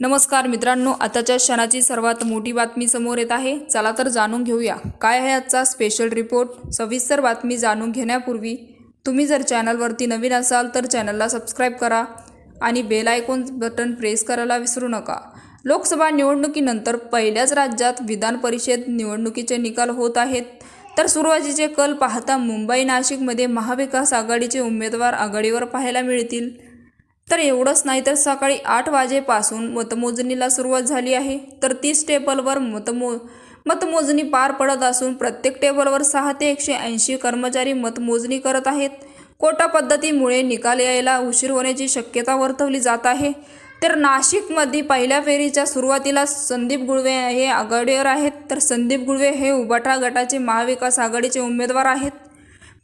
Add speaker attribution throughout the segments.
Speaker 1: नमस्कार मित्रांनो आताच्या क्षणाची सर्वात मोठी बातमी समोर येत आहे. चला तर जाणून घेऊया. काय आहे आजचा स्पेशल रिपोर्ट सविस्तर बातमी जाणून घेण्यापूर्वी तुम्ही जर चॅनलवरती नवीन असाल तर चॅनलला सबस्क्राईब करा आणि बेल आयकॉन बटन प्रेस करायला विसरू नका. लोकसभा निवडणुकीनंतर पहिल्याच राज्यात विधान परिषद निवडणुकीचे निकाल होत आहेत. तर सुरुवातीचे कल पाहता मुंबई नाशिकमध्ये महाविकास आघाडीचे उमेदवार आघाडीवर पाहायला मिळतील. तर एवढंच नाही तर सकाळी आठ वाजेपासून मतमोजणीला सुरुवात झाली आहे. तर तीस टेबलवर मतमो मतमोजणी पार पडत असून प्रत्येक टेबलवर सहा ते एकशे ऐंशी कर्मचारी मतमोजणी करत आहेत. कोटा पद्धतीमुळे निकाल यायला उशीर होण्याची शक्यता वर्तवली जात आहे. तर नाशिकमध्ये पहिल्या फेरीच्या सुरुवातीला संदीप गुळवे हे आघाडीवर आहेत. तर संदीप गुळवे हे उबाटा गटाचे महाविकास आघाडीचे उमेदवार आहेत.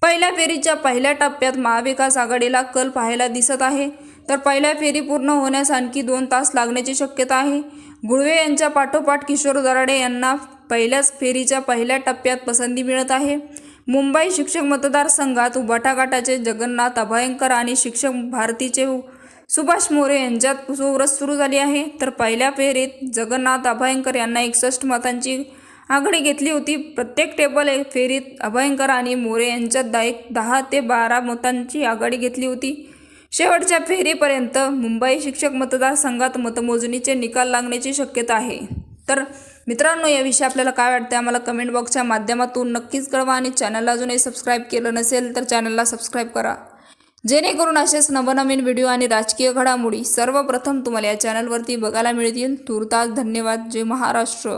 Speaker 1: पहिल्या फेरीच्या पहिल्या टप्प्यात महाविकास आघाडीला कल पाहायला दिसत आहे. तर पहिल्या फेरी पूर्ण होण्यास आणखी दोन तास लागण्याची शक्यता आहे. गुळवे यांच्या पाठोपाठ किशोर दराडे यांना पहिल्याच फेरीच्या पहिल्या टप्प्यात पसंती मिळत आहे. मुंबई शिक्षक मतदारसंघात उबाटाघाटाचे जगन्नाथ अभयंकर आणि शिक्षक भारतीचे सुभाष मोरे यांच्यात चौरस सुरू झाली आहे. तर पहिल्या फेरीत जगन्नाथ अभयंकर यांना एकसष्ट मतांची आघाडी घेतली होती. प्रत्येक टेबल फेरीत अभयंकर आणि मोरे यांच्यात दा दहा ते बारा मतांची आघाडी घेतली होती. शेवटच्या फेरीपर्यंत मुंबई शिक्षक मतदारसंघात मतमोजणीचे निकाल लागण्याची शक्यता आहे. तर मित्रांनो याविषयी आपल्याला काय वाटतं आम्हाला कमेंट बॉक्सच्या माध्यमातून नक्कीच कळवा आणि चॅनलला अजूनही सबस्क्राईब केलं नसेल तर चॅनलला सबस्क्राईब करा. जेणेकरून असेच नवनवीन व्हिडिओ आणि राजकीय घडामोडी सर्वप्रथम तुम्हाला या चॅनलवरती बघायला मिळतील. तुर्तास धन्यवाद. जय महाराष्ट्र.